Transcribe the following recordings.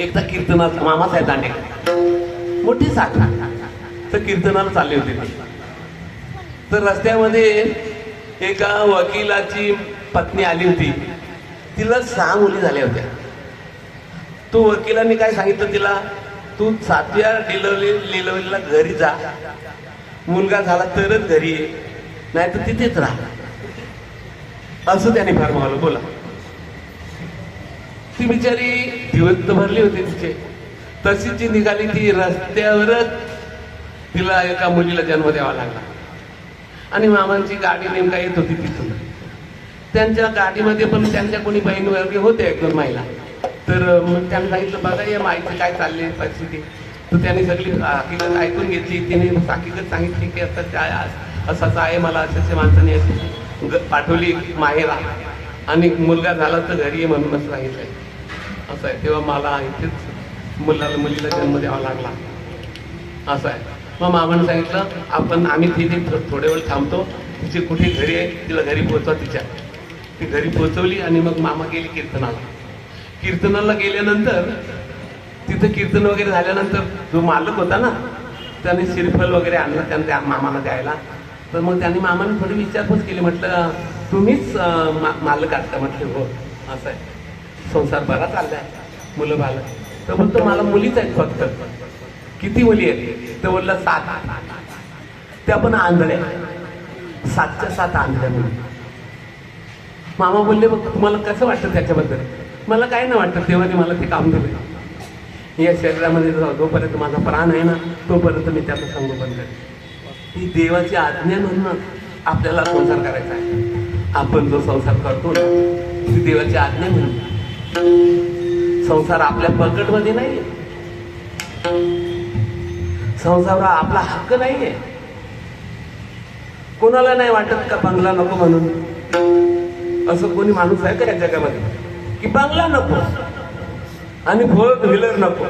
एकदा कीर्तनात मामासाहेब दांडेकर मोठी साखर. तर कीर्तनाला चालले होते तर रस्त्यामध्ये एका वकिलाची पत्नी आली होती. तिला सहा मुली झाल्या होत्या. तो वकिलांनी काय सांगितलं तिला? तू सातव्या लिलवली डिलिव्हरीला घरी जा. मुलगा झाला तरच घरी ये. नाही तर तिथेच राहा. असं त्याने फार मागलं बोला. ती बिचारी दिवस तर भरली होती तिचे तशी जी निघाली ती रस्त्यावरच तिला एका मुलीला जन्म द्यावा लागला. आणि मामांची गाडी नेमका येत होती तिथून. त्यांच्या गाडीमध्ये पण त्यांच्या कोणी बहीण वगैरे होते एक दोन महिला तर मग त्यांनी सांगितलं बघा या माहिती काय चालली आहे परिस्थिती. तर त्यांनी सगळी हकीकत ऐकून घेतली. तिने हकीकत सांगितली की आता काय असं असं आहे मला असे माणसाने ग- पाठवली माहेरा. आणि मुलगा झाला तर घरी ये सांगितलं असं आहे. तेव्हा मला इथेच मुलाला मुलीला जन्म द्यावा लागला. असं आहे. मग मामाने सांगितलं आपण आम्ही तिथे थोडे वेळ थांबतो. तिची कुठे घरी आहे तिला घरी पोहोचवा तिच्या. ती घरी पोहोचवली आणि मग मामा गेली कीर्तनाला. कीर्तनाला गेल्यानंतर तिथं कीर्तन वगैरे झाल्यानंतर जो मालक होता ना त्याने श्रीफल वगैरे आणलं त्याने त्या मामाला द्यायला. तर मग त्यांनी मामाने थोडी विचारपूस केली म्हटलं तुम्हीच मा- मालक आहात का? म्हटलं हो. असं आहे. संसार बरा चाललाय मुलं बाला तर बोलतो मला मुलीच आहेत फक्त. किती मुली आहेत? तर बोलला सात. त्या पण आंधळ्या. सातच्या सात आंधळ्या मुली. मामा बोलले बघ तुम्हाला कसं वाटतं त्याच्याबद्दल? मला काय नाही वाटतं तेव्हा ते मला ते काम दिलं. या शरीरामध्ये जोपर्यंत माझा प्राण आहे ना तोपर्यंत मी त्याचं संगोपन करेन. ही देवाची आज्ञा म्हणून आपल्याला संसार करायचा आहे. आपण जो संसार करतो ना ती देवाची आज्ञा म्हणून संसार आपल्या पकडमध्ये नाहीये. संसार आपला हक्क नाहीये. कोणाला नाही वाटत का बंगला नको म्हणून? असं कोणी माणूस आहे का या जगामध्ये? की बंगला नको. आणि फोर व्हीलर नको.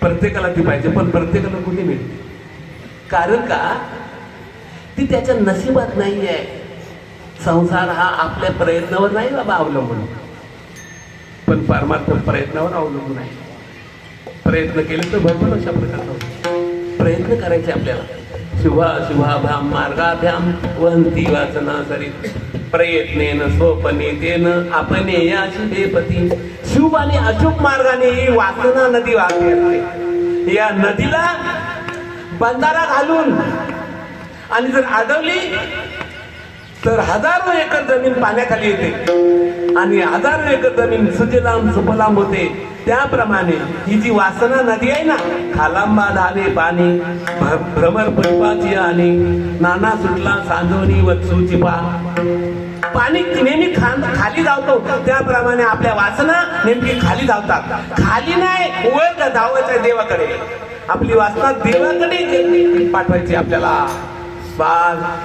प्रत्येकाला ती पाहिजे पण प्रत्येकाला कुठे मिळते? कारण का? ती त्याच्या नशिबात नाही आहे संसार हा आपल्या प्रयत्नावर नाही बाबा अवलंबून. पण परमार्थ प्रयत्नावर अवलंबून आहे. प्रयत्न केले तर भरपूर अशा प्रकारचा होतो. प्रयत्न करायचे आपल्याला. शुभा शुभाभ्याम मार्गाभ्याम वंती वाचना सरित प्रयत्नेन स्वपनेतेन आपण या शुभेपती शुभ आणि अशुभ मार्गाने ही वासना नदी वाहते असते. या नदीला बंधारा घालून आणि जर अडवली तर हजारो एकर जमीन पाण्याखाली येते. आणि हजार एकर जमीन सुजलाम सुफलाम होते. त्याप्रमाणे ही जी वासना नदी आहे ना खालांबा धावे पाणी भ्रमर पुष्पाची आणि नाना सुटला सांजोनी वत्सूची पा. पाणी नेहमी खाली धावतो. त्याप्रमाणे आपल्या वासना नेमकी खाली धावतात. खाली नाही वर धावायचं देवाकडे. आपली वासना देवाकडे पाठवायची आपल्याला.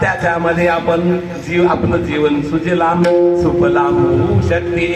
त्याच्यामध्ये आपण जीव आपलं जीवन सुजलाम सुफलाम होऊ शकते.